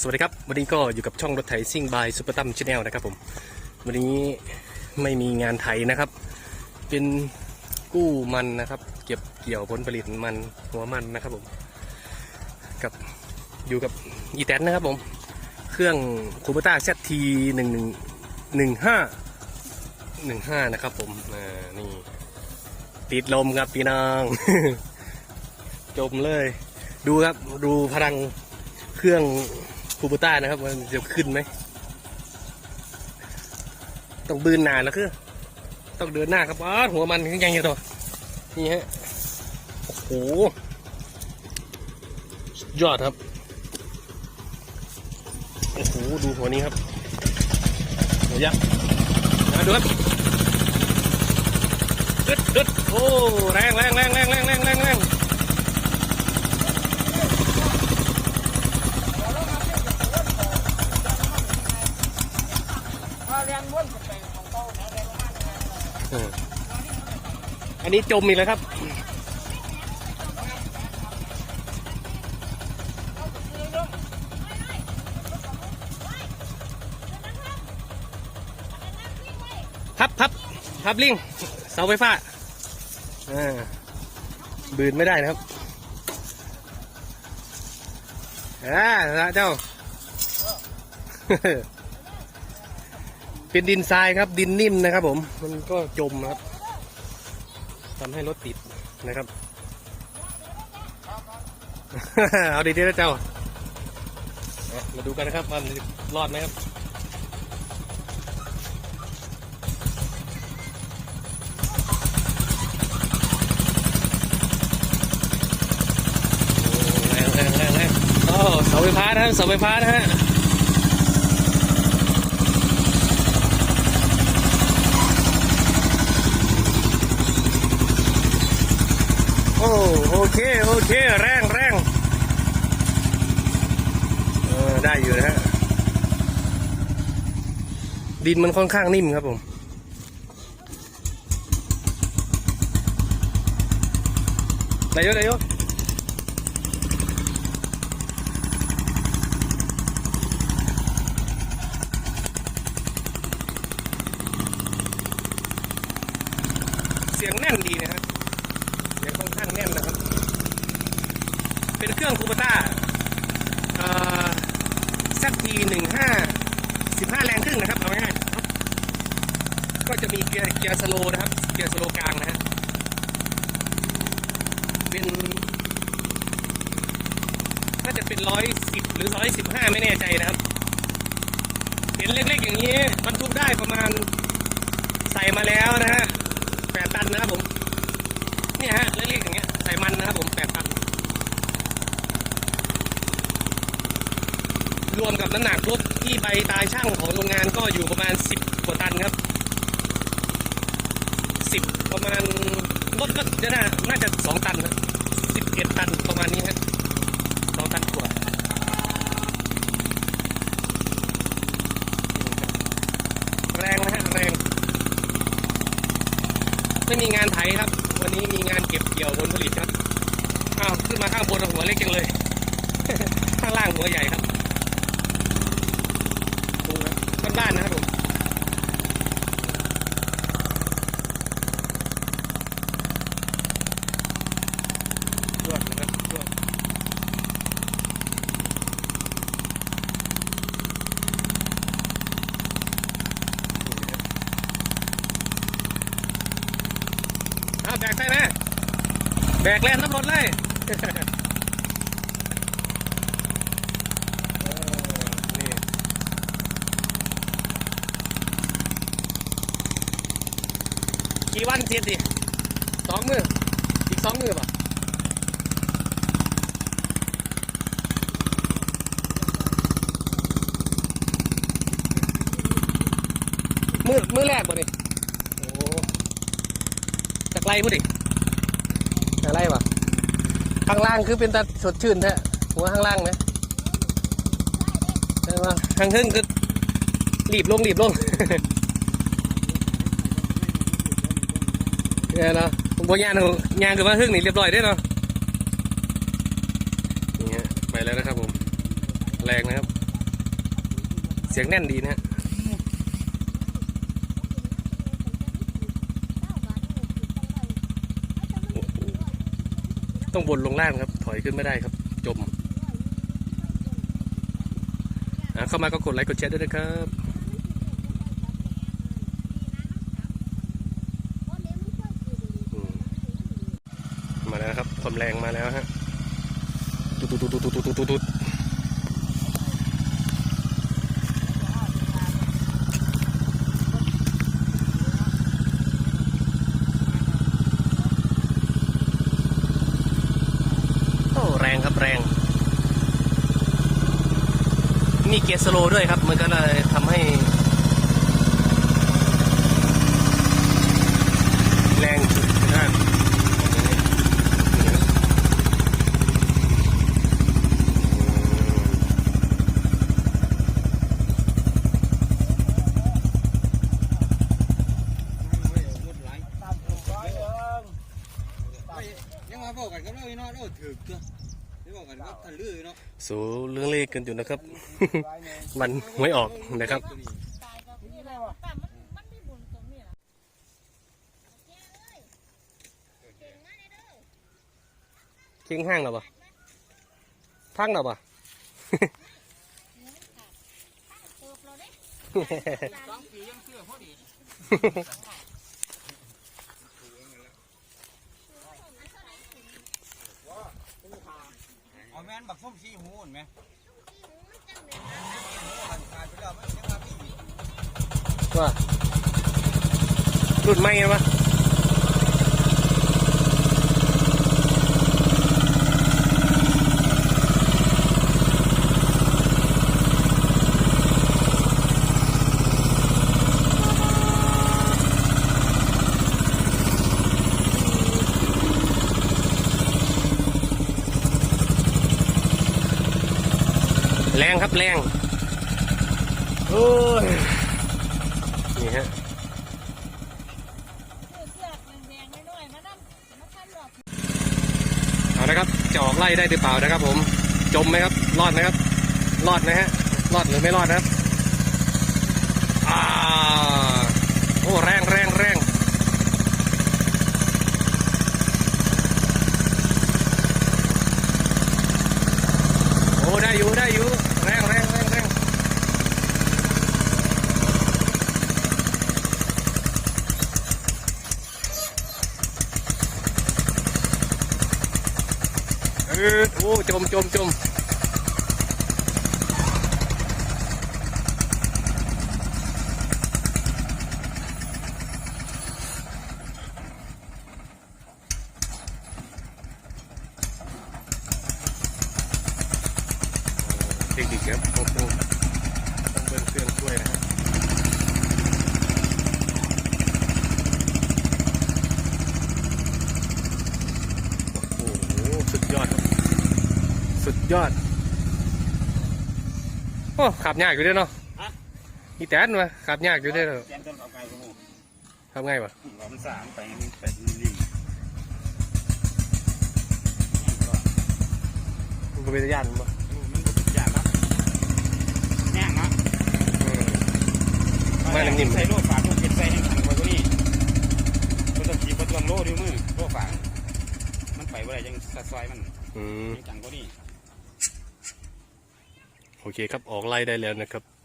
สวัสดีครับ วันนี้ก็อยู่กับช่องรถไถซิ่งบายซูเปอร์ตัมชาแนลนะครับผม วันนี้ไม่มีงานไถนะครับ เป็นกู้มันนะครับ เก็บเกี่ยวผลผลิตมันหัวมันนะครับผม กับอยู่กับอีแตนนะครับผม เครื่องคูเปต้าเซทีหนึ่งหนึ่งหนึ่งห้าหนึ่งห้านะครับผมนี่ติดลมครับพี่น้อง จมเลย ดูครับ ดูพลัง เครื่องคูเปต้านะครับมันจะขึ้นไหมต้องบืนหนาแล้วคือต้องเดินหน้าครับอ้าวหัวมันยังอยู่ตัวนี่ฮะโอ้โหยอดครับโอ้โหดูหัวนี้ครับหัวยักษ์นะดูครับดึดดึดโอ้แรงแรงแรงแรงแรงแรงแรงแรงเอันนี้จมอีกแล้วครับพับพับพับลิงเสาไฟฟ้าบืนไม่ได้นะครับอ่าเจ้า เป็นดินทรายครับดินนิ่มนะครับ ผมมันก็จมครับทำให้รถติดนะครับ เอาดีๆนะเจ้า มาดูกันนะครับมันรอดไหมครับแรงแรงแรงแรงโอ้เสาไฟฟ้านะฮะเสาไฟฟ้านะฮะ โอ้โอเค โอเค แรงแรงเออได้อยู่นะฮะ ดินมันค่อนข้างนิ่มครับผมได้เยอะได้เยอะเสียงแน่นดีนะครับเสียงค่อนข้างแน่นนะครับ เป็นเค รื่องคูปต้าแซทีหนึ่งห้าสิบห้าแรงครึ่งนะครับเอาง่ายๆก็จะมีเกียร์เกียร์สโลนะครับ เกียร์สโลกลางนะฮะเป็นน่าจะเป็นร้อยสิบหรือร้อยสิบห้าไม่แน่ใจนะครับ เห็นเล็กๆอย่างนี้บรรทุกได้ประมาณใส่มาแล้วนะฮะแปดตันนะครับผมเนี่ยฮะเล็กๆอย่างเงี้ยใส่มันนะครับผมแปดตัน ร วมกับน้ำหนักรถที่ใบตายช่างของโรงงานก็อยู่ประมาณสิบกว่าตันครับสิบประมาณรถก็จะน่าน่าจะสองตันนะสิบเอ็ดตันประมาณนี้ฮะสองตันกว่าแรงนะฮะแรง ไม่มีงานไถครับ วันนี้มีงานเก็บเกี่ยวผลผลิตครับอ้าวขึ้นมาข้างบนหัวเล็กจังเลย ข้างล่างหัวใหญ่ครับดูครั บบ้านนะครับผมยอดนะครับยอดเอาแบกใส่ไหมแบกแล่นน้ำรถเลย เออนี่ กี่วันเทียนดิสองมืออีกสองมือป่ะมือมือแรกป่ะนี่โอ้จากไรพูดดิจากไรป่ะข้างล่างคือเป็นตาสดชื่นแท้หัวข้างล่างนะใช่ป่ะทางขึ้นคือรีบลงรีบลง เนี่ยเนาะผมบอกยานยานคือว่าหึ่งนี่เรียบร้อยได้เนาะนี่ฮะไปแล้วนะครับผม แรงนะครับ เสียงแน่นดีนะฮะต้องวนลงล่างครับ ถอยขึ้นไม่ได้ครับ จมเข้ามาก็กดไลค์กดแชร์ด้วยนะครับ อืมมาแล้ว นะครับ ความแรงมาแล้วฮะตุ๊ดตุ๊ดตุ๊ดตุ๊ดตุ๊ดตุ๊ดโอ้แรงครับแรง มีเกียร์สโลด้วยครับ มันก็เลยทำให้ แรงสุดนะ ยังมาบอกกันกับเราอีเนาะเราถือเกลือได้บอกกันกับทันลือเนาะ สูเรื่องเลขกันอยู่นะครับมันหวยออกนะครับเคียงห้างหรอปะพังหรอปะสองปียังเสื้อพอดี เอาแม่นบักส้มสีหูนไหมมันกลายไปแล้วมันยังมาพี่ว่ารุ่นใหม่ไงวะ รงครับแรงโอ้ยนี่ฮะเอาละครับจะออกไล่ได้หรือเปล่านะครับผมจมไหมครับ รอดไหมครับ รอดนะฮะ รอดหรือไม่รอดนะครับ อ่า โอ้ แรงแรงแรงโอ้ ได้อยู่ ได้อยู่ แรงแรงแรงแรงเออ โอ้จมจมจมเทคนิคครับต้องต้องต้องเบิ้ลเครื่องช่วยนะฮะโอ้โห สุดยอดครับ สุดยอด โอ้ขับยากอยู่เด้วยเนาะอีแตนวะขับยากอยู่เด้วยเนาะแกนต้นเอาไกลกูทำไงวะเรามันสามไปมันเป็ดริมมันก็เป็นยานมั้งมันก็ยากเนาะแน่งเนาะไม่น้ำนิ่มใส่โล่ฝาลูกเก็บใส่ให้ขังไว้กว่านี้มันต้องขีดบนตัวโล่ด้วยมือโล่ฝามันไปว่าไรยังสัดซอยมันอืม ยังจังกว่านี้ โอเคครับออกไล่ได้แล้วนะครับ